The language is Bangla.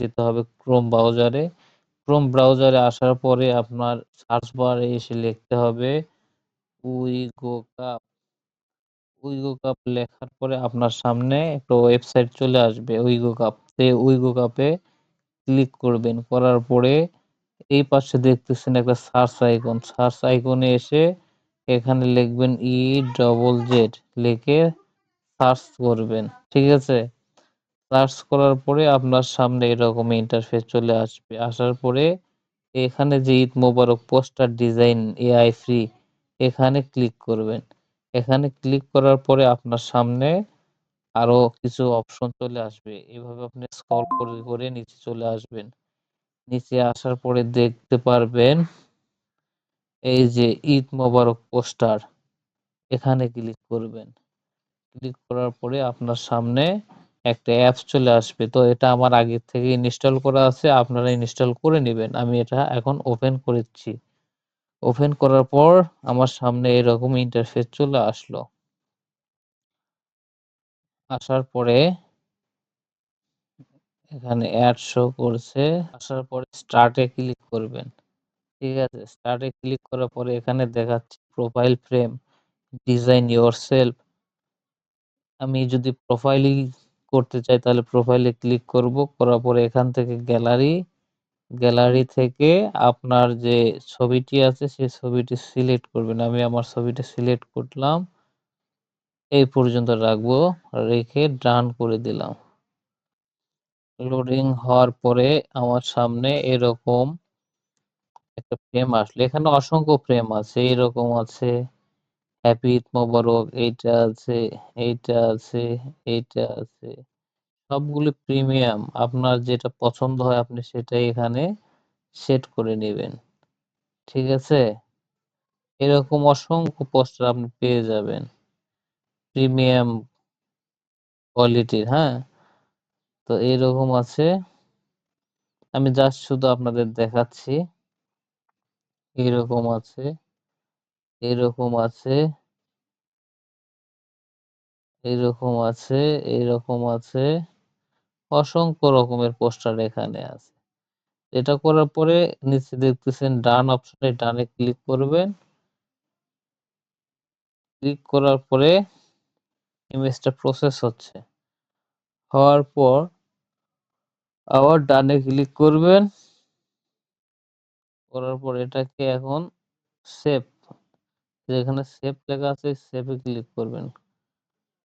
যেতে হবে ক্রোম ব্রাউজারে ক্রোম ব্রাউজারে আসার পরে আপনার সার্চ বারে এসে লিখতে হবে উইগো কাপ উইগো কাপ লেখার পরে আপনার সামনে একটা ওয়েবসাইট চলে আসবে উইগো কাপ তে উইগো কাপে ক্লিক করবেন। করার পরে এই পাশে দেখতেছেন একটা সার্চ আইকন সার্চ আইকনে এসে এখানে লিখবেন ই ডবল জেড লিখে সার্চ করবেন। ঠিক আছে? সার্চ করার পরে আপনার সামনে এরকম ইন্টারফেস চলে আসবে। আসার পরে এখানে যে Eid Mubarak poster design AI free এখানে ক্লিক করবেন। এখানে ক্লিক করার পরে আপনার সামনে আরও কিছু অপশন চলে আসবে। এভাবে আপনি স্ক্রল করে করে নিচে চলে আসবেন। নিচে আসার পরে দেখতে পারবেন এই যে ঈদ মোবারক পোস্টার, এখানে ক্লিক করবেন। ক্লিক করার পরে আপনার সামনে একটা অ্যাপস চলে আসবে। তো এটা আমার আগের থেকে ইনস্টল করা আছে, আপনারা ইনস্টল করে নেবেন। আমি এটা এখন ওপেন করেছি। ওপেন করার পর আমার সামনে এরকম ইন্টারফেস চলে আসলো। আসার পরে এখানে অ্যাড শো করছে। আসার পরে স্টার্টে ক্লিক করবেন। ঠিক আছে স্টার্টে ক্লিক করার পরে এখানে দেখাচ্ছে profile frame design your self আমি যদি প্রোফাইলই করতে চাই, তাহলে প্রোফাইলে ক্লিক করব। করার পরে এখান থেকে গ্যালারি গ্যালারি থেকে আপনার যে ছবিটি আছে, সেই ছবিটি সিলেক্ট করবেন। আমি আমার ছবিটি সিলেক্ট করলাম। এই পর্যন্ত রাখব। রেখে ডান করে দিলাম। লোডিং হওয়ার পরে আমার সামনে এরকম একটা ফ্রেম আসলো। এখানে অসংখ্য ফ্রেম আছে। এরকম আছে। হ্যাপি ঈদ মোবারক এইটা আছে এইটা আছে এইটা আছে। সবগুলো প্রিমিয়াম আপনার যেটা পছন্দ হয় আপনি সেটাই এখানে সেট করে নেবেন। ঠিক আছে? এরকম অসংখ্য পোস্টার আপনি পেয়ে যাবেন। প্রিমিয়াম কোয়ালিটির হ্যাঁ? তো এইরকম আছে। আমি জাস্ট শুধু আপনাদের দেখাচ্ছি। এরকম আছে। এরকম আছে। এরকম আছে এরকম আছে। অসংখ্য রকমের পোস্টার এখানে আছে। এটা করার পরে নিচে দেখতেছেন ডান অপশনে ডানে ক্লিক করবেন। ক্লিক করার পরে ইমেজটা প্রসেস হচ্ছে। হওয়ার পর আবার ডানে ক্লিক করবেন। করার পর এটাকে এখন সেভ যেখানে সেভ লেখা আছে সেভে ক্লিক করবেন।